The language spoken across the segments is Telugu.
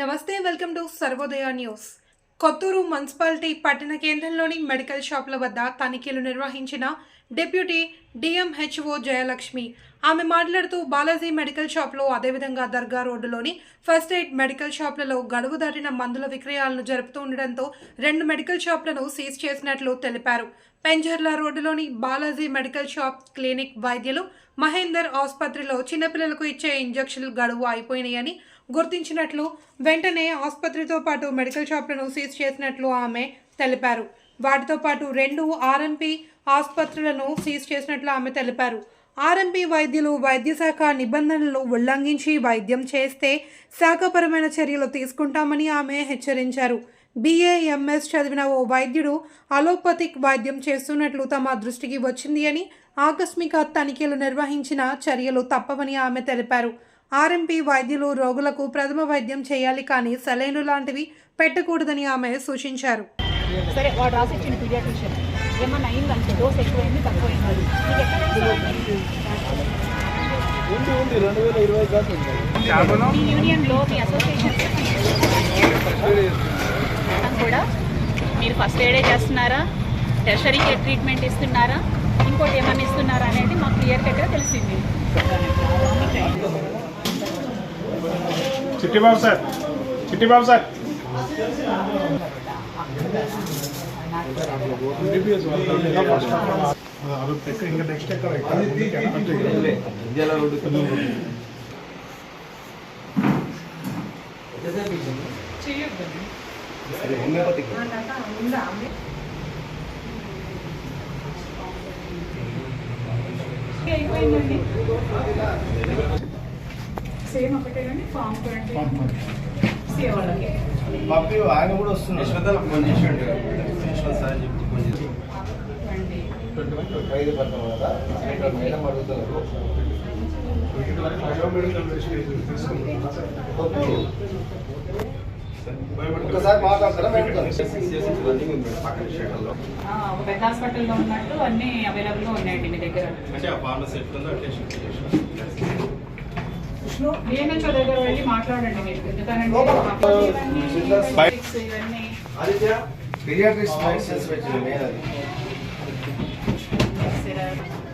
నమస్తే welcome to Sarvodaya news. Kothur municipality పట్టణ కేంద్రంలోని మెడికల్ షాపుల వద్ద తనిఖీలు నిర్వహించిన డిప్యూటీ డిఎంహెచ్ఓ జయలక్ష్మి. ఆమె మాట్లాడుతూ బాలాజీ మెడికల్ షాప్లో అదేవిధంగా దర్గా రోడ్డులోని ఫస్ట్ ఎయిడ్ మెడికల్ షాపులలో గడువు దాటిన మందుల విక్రయాలను జరుపుతూ ఉండడంతో రెండు మెడికల్ షాప్లను సీజ్ చేసినట్లు తెలిపారు. పెంజర్ల రోడ్డులోని బాలాజీ మెడికల్ షాప్ క్లినిక్ వైద్యులు మహేందర్ ఆసుపత్రిలో చిన్నపిల్లలకు ఇచ్చే ఇంజక్షన్లు గడువు అయిపోయినాయని గుర్తించినట్లు వెంటనే ఆసుపత్రితో పాటు మెడికల్ షాప్లను సీజ్ చేసినట్లు ఆమె తెలిపారు. వాటితో పాటు రెండు ఆర్ఎంపీ ఆసుపత్రులను సీజ్ చేసినట్లు ఆమె తెలిపారు. ఆర్ఎంపీ వైద్యులు వైద్య శాఖ నిబంధనలు ఉల్లంఘించి వైద్యం చేస్తే శాఖపరమైన చర్యలు తీసుకుంటామని ఆమె హెచ్చరించారు. బీఏఎంఎస్ చదివిన ఓ వైద్యుడు అలోపతిక్ వైద్యం చేస్తున్నట్లు తమ దృష్టికి వచ్చింది అని ఆకస్మిక తనిఖీలు నిర్వహించిన చర్యలు తప్పవని ఆమె తెలిపారు. ఆర్ఎంపీ వైద్యులు రోగులకు ప్రథమ వైద్యం చేయాలి కానీ సెలైను లాంటివి పెట్టకూడదని ఆమె సూచించారు. సరే వాడు రాసి ఇచ్చిన పీడియాట్రిషియన్ ఏమన్నా అయిందంటే డోస్ ఎక్కువైంది తక్కువైంది? మీకు ఎక్కడ తెలుసు? ఉంది ఉంది. రెండు వేల ఇరవై దాకా ఉంది. మీ యూనియన్లో మీ అసోసియేషన్ కూడా మీరు ఫస్ట్ ఎయిడే చేస్తున్నారా? టెర్షరీకి ట్రీట్మెంట్ ఇస్తున్నారా? ఇంకోటి ఏమన్నా ఇస్తున్నారా అనేది మాకు క్లియర్ కట్గా తెలిసింది. చిట్టిబాబు సార్ చిట్టిబాబు సార్ ఇంకా నెక్స్ట్ ఎక్కడ ఇండియాలో రోడ్డు హోమియోపతిక్ అయిపోయిందండి సేమ్ ఫామ్ ట్వంటీ వాళ్ళకి. ఆయన కూడా వస్తున్నారు యశ్వంతలో ఫోన్ చేసి యశ్వంత్ సార్ అని చెప్పి ఫోన్ చేసి ఐదు పడతాం కదా మేడం అడుగుతారు ఒకసారి మాట్లాడతారా? పెద్ద హాస్పిటల్లో ఉన్నట్టు అన్నీ అవైలబుల్గా ఉన్నాయండి మీ దగ్గర. అంటే ఆ ఫార్మసీ ఎట్లుందో అట్లే షిఫ్ట్ చేసి డిఎంహెచ్ఓ దగ్గర వెళ్ళి మాట్లాడండి మీరు. ఇవన్నీ మెడిసిన్స్ మెయిన్ అది.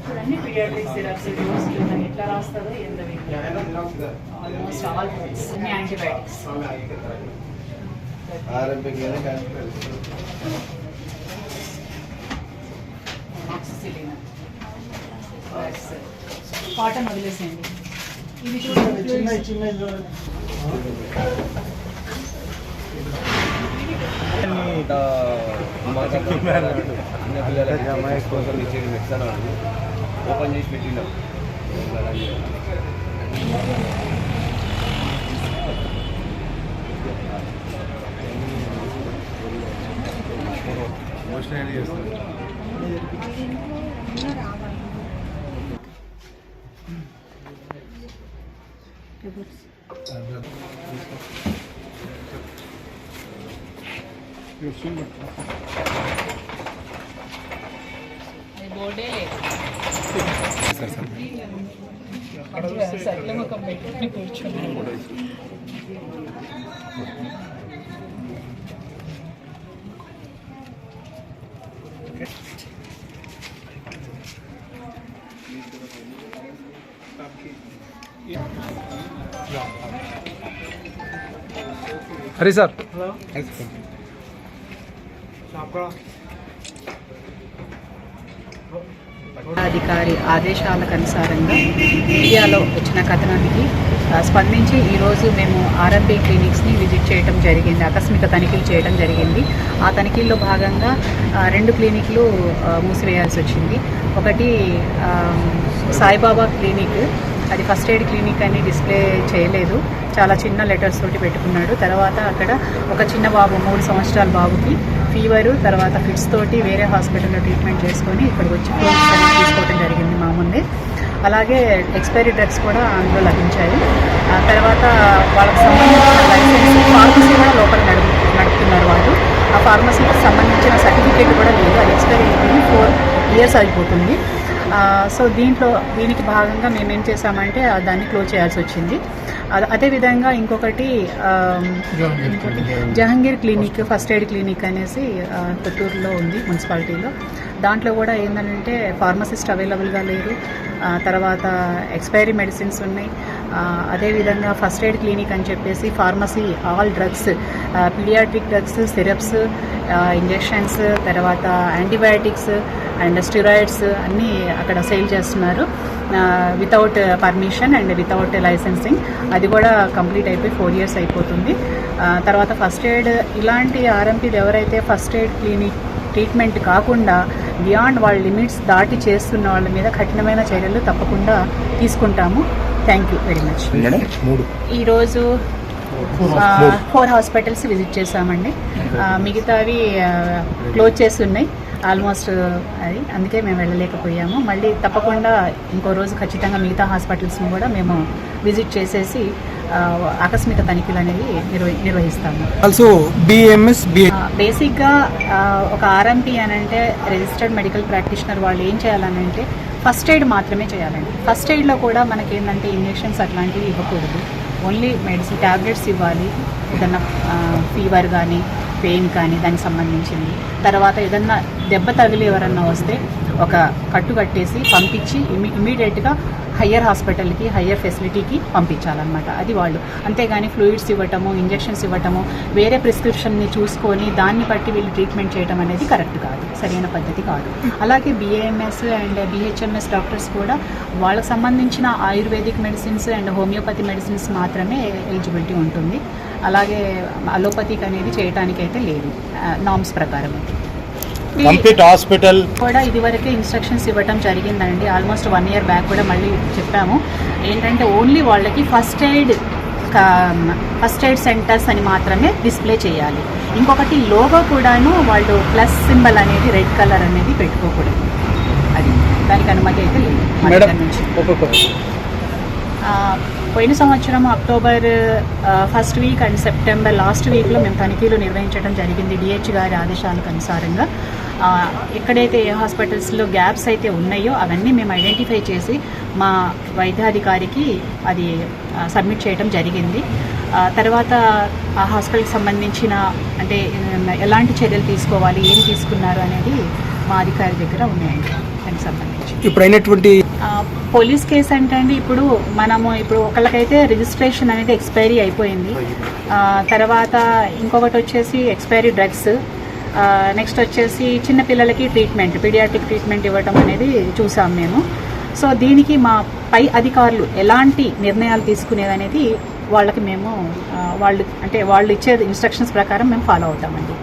ఇవన్నీ సిరప్స్ దాన్ని ఎట్లా రాస్తుందో ఏందవి ఆల్మోస్ట్ ఆల్ అన్ని యాంటీబయాటిక్స్ ఆర్ఎంపీకి ఆక్సిసిలిన్ కాటన్ వదిలేసేయండి. ఇవి చూడండి fluids. అమ్మాయి కోసం ఇచ్చేది మెక్సాన్ ఓపెన్ చేసి పెట్టిండాం మోషన్ చేస్తుంది అది బోర్డే లేదు సర్ల ముఖం పెట్టుకుని కూర్చోండి హరి సార్. అధికారి ఆదేశాలకు అనుసారంగా మీడియాలో వచ్చిన కథనానికి స్పందించి ఈరోజు మేము ఆర్ఎంపీ క్లినిక్స్ని విజిట్ చేయడం జరిగింది ఆకస్మిక తనిఖీలు చేయడం జరిగింది. ఆ తనిఖీల్లో భాగంగా రెండు క్లినిక్లు మూసివేయాల్సి వచ్చింది. ఒకటి సాయిబాబా క్లినిక్ అది ఫస్ట్ ఎయిడ్ క్లినిక్ అని డిస్ప్లే చేయలేదు. చాలా చిన్న లెటర్స్ తోటి పెట్టుకున్నాడు. తర్వాత అక్కడ ఒక చిన్న బాబు మూడు సంవత్సరాల బాబుకి ఫీవరు తర్వాత ఫిట్స్ తోటి వేరే హాస్పిటల్లో ట్రీట్మెంట్ చేసుకొని ఇక్కడికి వచ్చి తీసుకోవడం జరిగింది మామూలుగా అలాగే ఎక్స్పైరీ డ్రగ్స్ కూడా అందులో లభించాయి. తర్వాత వాళ్ళకి సంబంధించిన లైసెన్స్ ఫార్మసీ కూడా లోపల నడుపు నడుపుతున్నారు వాళ్ళు. ఆ ఫార్మసీకి సంబంధించిన సర్టిఫికేట్ కూడా లేదు. అది ఎక్స్పైరీ అయిపోయింది ఫోర్ ఇయర్స్ అయిపోతుంది. సో దీంట్లో దీనికి భాగంగా మేము ఏం చేసామంటే దాన్ని క్లోజ్ చేయాల్సి వచ్చింది. అద- అదేవిధంగా ఇంకొకటి Jahangir clinic. First aid clinic అనేసి ఆ, కొత్తూరులో ఉంది మున్సిపాలిటీలో. దాంట్లో కూడా ఏంటంటే ఫార్మసిస్ట్ అవైలబుల్గా లేరు. తర్వాత ఎక్స్పైరీ మెడిసిన్స్ ఉన్నాయి. అదేవిధంగా ఫస్ట్ ఎయిడ్ క్లినిక్ అని చెప్పేసి pharmacy all drugs paediatric drugs syrups injections తర్వాత యాంటీబయాటిక్స్ అండ్ స్టిరాయిడ్స్ అన్నీ అక్కడ సేల్ చేస్తున్నారు. Without permission and without licensing అది కూడా కంప్లీట్ అయిపోయి ఫోర్ ఇయర్స్ అయిపోతుంది. తర్వాత ఫస్ట్ ఎయిడ్ ఇలాంటి ఆర్ఎంపీలు ఎవరైతే ఫస్ట్ ఎయిడ్ క్లినిక్ ట్రీట్మెంట్ కాకుండా బియాండ్ వాళ్ళ లిమిట్స్ దాటి చేస్తున్న వాళ్ళ మీద కఠినమైన చర్యలు తప్పకుండా తీసుకుంటాము. థ్యాంక్ యూ వెరీ మచ్ మూడు. ఈరోజు ఫోర్ హాస్పిటల్స్ విజిట్ చేసామండి మిగతావి క్లోజ్ చేసి ఉన్నాయి ఆల్మోస్ట్ అది అందుకే మేము వెళ్ళలేకపోయాము. మళ్ళీ తప్పకుండా ఇంకో రోజు ఖచ్చితంగా మిగతా హాస్పిటల్స్ని కూడా మేము విజిట్ చేసేసి ఆకస్మిక తనిఖీలు అనేవి నిర్వ నిర్వహిస్తాము. ఆల్సో బిఎంఎస్ బేసిక్గా ఒక ఆర్ఎంపీ అని అంటే రిజిస్టర్డ్ మెడికల్ ప్రాక్టీషనర్ వాళ్ళు ఏం చేయాలనంటే ఫస్ట్ ఎయిడ్ మాత్రమే చేయాలండి. ఫస్ట్ ఎయిడ్లో కూడా మనకి ఏంటంటే ఇంజెక్షన్స్ అట్లాంటివి ఇవ్వకూడదు. ఓన్లీ మెడిసిన్ ట్యాబ్లెట్స్ ఇవ్వాలి. ఏదన్నా ఫీవర్ కానీ పెయిన్ కానీ దానికి సంబంధించింది. తర్వాత ఏదన్నా దెబ్బ తగిలి ఎవరన్నా వస్తే ఒక కట్టు కట్టేసి పంపించి ఇమీ ఇమీడియట్గా హయ్యర్ హాస్పిటల్కి హయ్యర్ ఫెసిలిటీకి పంపించాలన్నమాట. అది వాళ్ళు. అంతేగాని ఫ్లూయిడ్స్ ఇవ్వటము ఇంజెక్షన్స్ ఇవ్వటము వేరే ప్రిస్క్రిప్షన్ని చూసుకొని దాన్ని బట్టి వీళ్ళు ట్రీట్మెంట్ చేయడం అనేది కరెక్ట్ కాదు. సరైన పద్ధతి కాదు. అలాగే బిఏఎంఎస్ అండ్ బిహెచ్ఎంఎస్ డాక్టర్స్ కూడా వాళ్ళకి సంబంధించిన ayurvedic medicines and homeopathy medicines మాత్రమే ఎలిజిబిలిటీ ఉంటుంది. అలాగే అలోపతిక్ అనేది చేయటానికైతే లేదు. నామ్స్ ప్రకారం. కంప్లీట్ హాస్పిటల్ కూడా ఇదివరకే ఇన్స్ట్రక్షన్స్ ఇవ్వటం జరిగిందండి. ఆల్మోస్ట్ వన్ ఇయర్ బ్యాక్ కూడా మళ్ళీ చెప్పాము. ఏంటంటే ఓన్లీ వాళ్ళకి first aid first aid centres అని మాత్రమే డిస్ప్లే చేయాలి. ఇంకొకటి లోగో కూడాను వాళ్ళు ప్లస్ సింబల్ అనేది రెడ్ కలర్ అనేది పెట్టుకోకూడదు. అది దానికి అనుమతి అయితే లేదు. పోయిన సంవత్సరం October first week and September last వీక్లో మేము తనిఖీలు నిర్వహించడం జరిగింది డిహెచ్ గారి ఆదేశాలకు అనుసారంగా ఎక్కడైతే ఏ హాస్పిటల్స్లో గ్యాప్స్ అయితే ఉన్నాయో అవన్నీ మేము ఐడెంటిఫై చేసి మా వైద్యాధికారికి అది సబ్మిట్ చేయడం జరిగింది. తర్వాత ఆ హాస్పిటల్కి సంబంధించిన అంటే ఎలాంటి చర్యలు తీసుకోవాలి ఏం తీసుకున్నారు అనేది మా అధికారి దగ్గర ఉన్నాయండి. దానికి సంబంధించి. ఇప్పుడు అయినటువంటి పోలీస్ కేసు అంటే అండి ఇప్పుడు మనము ఇప్పుడు ఒకళ్ళకైతే రిజిస్ట్రేషన్ అనేది ఎక్స్పైరీ అయిపోయింది. తర్వాత ఇంకొకటి వచ్చేసి ఎక్స్పైరీ డ్రగ్స్ నెక్స్ట్ వచ్చేసి చిన్నపిల్లలకి ట్రీట్మెంట్ పీడియాటిక్ ట్రీట్మెంట్ ఇవ్వటం అనేది చూసాం మేము. సో దీనికి మా పై అధికారులు ఎలాంటి నిర్ణయాలు తీసుకునేది అనేది వాళ్ళకి మేము వాళ్ళు అంటే వాళ్ళు ఇచ్చే ఇన్స్ట్రక్షన్స్ ప్రకారం మేము ఫాలో అవుతామండి.